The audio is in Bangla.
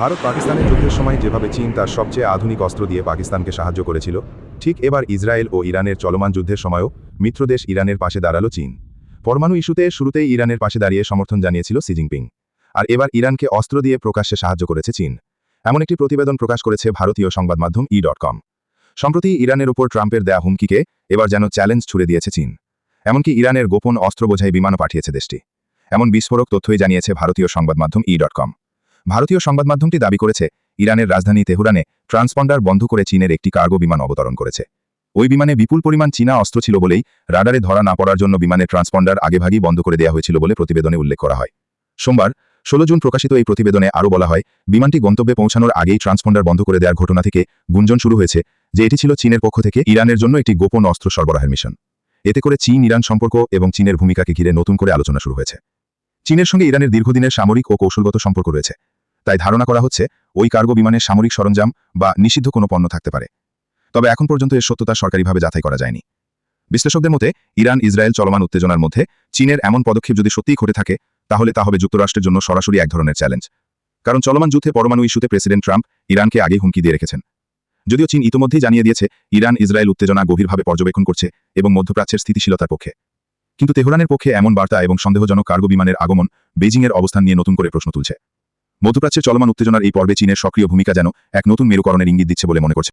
ভারত পাকিস্তানের যুদ্ধের সময় যেভাবে চীন তার সবচেয়ে আধুনিক অস্ত্র দিয়ে পাকিস্তানকে সাহায্য করেছিল, ঠিক এবার ইসরায়েল ও ইরানের চলমান যুদ্ধের সময়ও মিত্রদেশ ইরানের পাশে দাঁড়াল চীন। পরমাণু ইস্যুতে শুরুতেই ইরানের পাশে দাঁড়িয়ে সমর্থন জানিয়েছিল সি জিনপিং। আর এবার ইরানকে অস্ত্র দিয়ে প্রকাশ্যে সাহায্য করেছে চীন। এমন একটি প্রতিবেদন প্রকাশ করেছে ভারতীয় সংবাদ মাধ্যম ই ডট কম। সম্প্রতি ইরানের উপর ট্রাম্পের দেয়া হুমকিকে এবার যেন চ্যালেঞ্জ ছুড়ে দিয়েছে চীন। এমনকি ইরানের গোপন অস্ত্র বোঝাই বিমানও পাঠিয়েছে দেশটি। এমন বিস্ফোরক তথ্যই জানিয়েছে ভারতীয় সংবাদ মাধ্যম ই ডট কম। ভারতীয় সংবাদ মাধ্যমটি দাবি করেছে, ইরানের রাজধানী তেহরানে ট্রান্সপন্ডার বন্ধ করে চীনের একটি কার্গো বিমান অবতরণ করেছে। ওই বিমানে বিপুল পরিমাণ চীনা অস্ত্র ছিল বলেই রাডারে ধরা না পড়ার জন্য বিমানের ট্রান্সপন্ডার আগেভাগেই বন্ধ করে দেওয়া হয়েছিল বলে প্রতিবেদনে উল্লেখ করা হয়। সোমবার, ষোলো জুন প্রকাশিত এই প্রতিবেদনে আরও বলা হয়, বিমানটি গন্তব্যে পৌঁছানোর আগেই ট্রান্সপন্ডার বন্ধ করে দেওয়ার ঘটনা থেকে গুঞ্জন শুরু হয়েছে যে এটি ছিল চীনের পক্ষ থেকে ইরানের জন্য একটি গোপন অস্ত্র সরবরাহের মিশন। এতে করে চীন ইরান সম্পর্ক এবং চীনের ভূমিকাকে ঘিরে নতুন করে আলোচনা শুরু হয়েছে। চীনের সঙ্গে ইরানের দীর্ঘদিনের সামরিক ও কৌশলগত সম্পর্ক রয়েছে। তাই ধারণা করা হচ্ছে ওই কার্গো বিমানের সামরিক সরঞ্জাম বা নিষিদ্ধ কোনো পণ্য থাকতে পারে। তবে এখন পর্যন্ত এর সত্যতা সরকারিভাবে যাচাই করা যায়নি। বিশ্লেষকদের মতে, ইরান, ইসরায়েল চলমান উত্তেজনার মধ্যে চীনের এমন পদক্ষেপ যদি সত্যিই ঘটে থাকে, তাহলে তা হবে যুক্তরাষ্ট্রের জন্য সরাসরি এক ধরনের চ্যালেঞ্জ। কারণ চলমান যুদ্ধে পরমাণু ইস্যুতে প্রেসিডেন্ট ট্রাম্প ইরানকে আগেই হুমকি দিয়ে রেখেছেন। যদিও চীন ইতোমধ্যেই জানিয়ে দিয়েছে, ইরান, ইসরায়েল উত্তেজনা গভীরভাবে পর্যবেক্ষণ করছে এবং মধ্যপ্রাচ্যের স্থিতিশীলতার পক্ষে। কিন্তু তেহরানের পক্ষে এমন বার্তা এবং সন্দেহজনক কার্গো বিমানের আগমন বেজিংয়ের অবস্থান নিয়ে নতুন করে প্রশ্ন তুলছে। মধ্যপ্রাচ্যের চলমান উত্তেজনার এই পর্বে চীনের সক্রিয় ভূমিকা যেন এক নতুন মেরুকরণের ইঙ্গিত দিচ্ছে বলে মনে করছে।